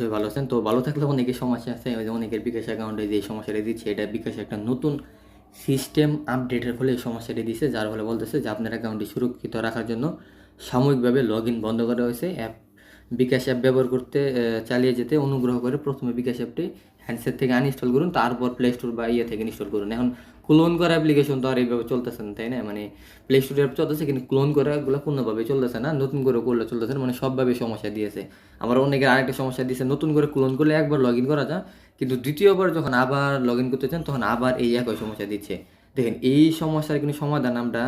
অবশ্যই ভালো আছেন। তো ভালো থাকলে অনেকের সমস্যা আছে। অনেকের বিকাশ অ্যাকাউন্টে যে সমস্যাটা দিচ্ছে, এটা বিকাশ একটা নতুন সিস্টেম আপডেটের ফলে এই সমস্যাটি দিচ্ছে, যার ফলে বলতেছে যে আপনার অ্যাকাউন্টটি সুরক্ষিত রাখার জন্য সাময়িকভাবে লগ ইন বন্ধ করা হয়েছে। অ্যাপ বিকাশ অ্যাপ ব্যবহার করতে চালিয়ে যেতে অনুগ্রহ করে প্রথমে বিকাশ অ্যাপটি হ্যান্ডসেট থেকে আনইনস্টল করুন, তারপর প্লে স্টোর বা ইয়ে থেকে ইনস্টল করুন। এখন ক্লোন করা অ্যাপ্লিকেশন তো আর এইভাবে চলতেছে না, তাই না? মানে প্লে স্টোরে অ্যাপ চলতেছে কিন্তু ক্লোন করাগুলো পূর্ণভাবে চলতেছে না, নতুন করে করলে চলতেছে না মানে সবভাবে সমস্যা দিয়েছে। আমার অনেকের আরেকটা সমস্যা দিয়েছে, নতুন করে ক্লোন করলে একবার লগ ইন করা যায়, কিন্তু দ্বিতীয়বার যখন আবার লগ ইন করতে চান, তখন আবার এই একই সমস্যা দিচ্ছে। দেখেন, এই সমস্যার কিন্তু সমাধান আমরা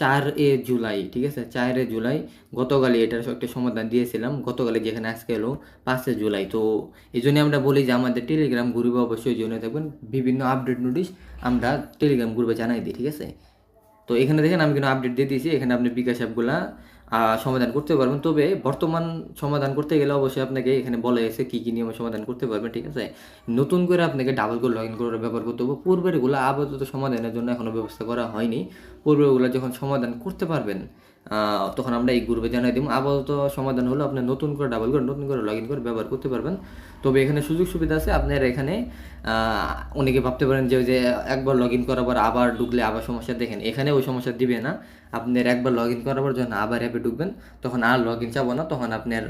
চার এ জুলাই, ঠিক আছে? চার এ জুলাই গতকালই এটার একটা সমাধান দিয়েছিলাম। গতকালে যেখানে আজকে এলো পাঁচে জুলাই। তো এই জন্যে আমরা বলি যে আমাদের টেলিগ্রাম গ্রুপে অবশ্যই জন্য থাকবেন। বিভিন্ন আপডেট নোটিশ আমরা টেলিগ্রাম গ্রুপে জানাই দিই, ঠিক আছে? তো এখানে দেখেন আমি কিন্তু আপডেট দিয়ে দিয়েছি। এখানে আপনি বিকাশ অ্যাপগুলা সমাধান করতে পারবেন। তবে বর্তমান সমাধান করতে গেলে অবশ্যই আপনাকে এখানে বলা হয়েছে কী কী নিয়মে সমাধান করতে পারবেন, ঠিক আছে? নতুন করে আপনাকে ডাবল করে লগ ইন করার ব্যবহার করতে হবে। পূর্বের এগুলো আপাতত সমাধানের জন্য এখনও ব্যবস্থা করা হয়নি। পূর্বের ওগুলো যখন সমাধান করতে পারবেন তখন আমরা এই গ্রুপে জানাই দিব। আপাতত সমাধান হলো আপনি নতুন করে ডাবল করে, নতুন করে লগ ইন করে ব্যবহার করতে পারবেন। তবে এখানে সুযোগ সুবিধা আছে, আপনার এখানে অনেকে ভাবতে পারেন যে যে একবার লগ ইন করার পর আবার ঢুকলে আবার সমস্যা। দেখেন, এখানে ওই সমস্যা দিবে না। আপনার একবার লগ ইন করার পর যখন আবার অ্যাপে ঢুকবেন, তখন আর লগ ইন চাবো না, তখন আপনার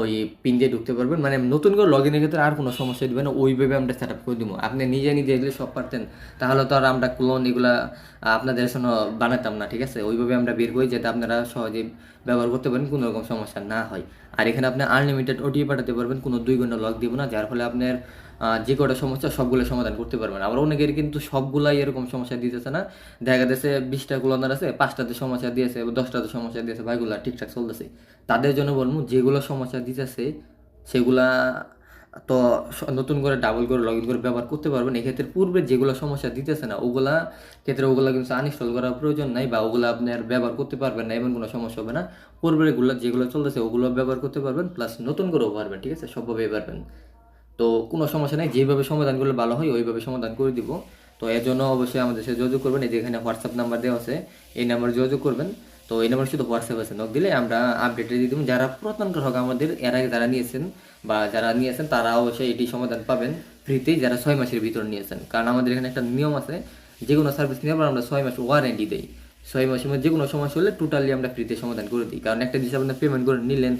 ওই পিন দিয়ে ঢুকতে পারবেন। মানে নতুন করে লগ ইনের ক্ষেত্রে আর কোনো সমস্যা দেবে না। ওইভাবে আমরা সেট আপ করে দিব। আপনি নিজে নিজে এগুলো সব পারতেন, তাহলে তো আর আমরা ক্লোন এগুলা আপনাদের জন্য বানাতাম না, ঠিক আছে? ওইভাবে আমরা বের করি যাতে আপনারা সহজে ব্যবহার করতে পারেন, কোনো রকম সমস্যা না হয়। আর এখানে আপনি আনলিমিটেড ওটিপি পাঠাতে পারবেন, কোনো দুই ঘণ্টা লগ দিব না, যার ফলে আপনার যে কটা সমস্যা সবগুলো সমাধান করতে পারবেন। আবার অনেকের কিন্তু সবগুলাই এরকম সমস্যা দিতেছে না। দেখা যাচ্ছে বিশটা ক্লোনার আছে, পাঁচটাতে সমস্যা দিয়েছে দশটাতে সমস্যা দিয়েছে, ভাইগুলা ঠিকঠাক চলতেছে। তাদের জন্য বলব, যেগুলো সমস্যা দিতেছে, সেগুলা তো নতুন করে ডাবল করে লগ ইন করে ব্যবহার করতে পারবেন। এক্ষেত্রে পূর্বে যেগুলো সমস্যা দিতেছে না, ওগুলা, ক্ষেত্রে ওগুলা কিন্তু আনইনস্টল করার প্রয়োজন নাই বা ওগুলো আপনি আর ব্যবহার করতে পারবেন না, এমন কোনো সমস্যা হবে না। পূর্বের এগুলো যেগুলো চলতেছে, ওগুলো ব্যবহার করতে পারবেন প্লাস নতুন করেও পারবেন ঠিক আছে? সবভাবেই পারবেন। তো কোনো সমস্যা নেই, যেভাবে সমাধান করলে ভালো হয়, ওইভাবে সমাধান করে দিব। তো এর জন্য অবশ্যই আমাদের সাথে যোগাযোগ করবেন, এই যে এখানে হোয়াটসঅ্যাপ নাম্বার দেওয়া আছে, এই নাম্বারে যোগাযোগ করবেন। তো এই নাম্বার শুধু হোয়াটসঅ্যাপ আছে নক দিলে আমরা আপডেট দিয়ে দিব। যারা পুরাতন গ্রাহক আমাদের, এর আগে যারা নিয়েছেন বা যারা নিয়েছেন, তারা অবশ্যই এটি সমাধান পাবেন ফ্রিতেই যারা ছয় মাসের ভিতর নিয়েছেন। কারণ আমাদের এখানে একটা নিয়ম আছে, যে কোনো সার্ভিস পর আমরা ছয় মাস ওয়ারেন্টি দিই। ছয় মাসের মধ্যে যে কোনো সমস্যা হলে টোটালি আমরা ফ্রিতে সমাধান করে দিই। কারণ একটা জিনিস আপনার পেমেন্ট করে নিলেন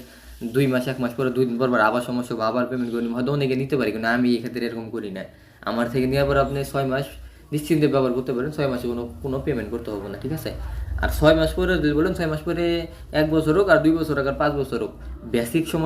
দুই মাস, এক মাস পরে দুই দিন পর আবার সমস্যা আবার পেমেন্ট করে হয়তো অনেকে নিতে পারি, কিন্তু আমি এক্ষেত্রে এরকম করি না আমার থেকে নেওয়ার পর আপনি ছয় মাস নিশ্চিন্তে ব্যবহার করতে পারেন, ছয় মাসে কোনো কোনো পেমেন্ট করতে হবে না, ঠিক আছে? আর ছয় মাস পরে যদি বলেন, ছয় মাস পরে এক বছর হোক আর দুই বছর হোক আর পাঁচ বছর হোক বেসিক সমস্যা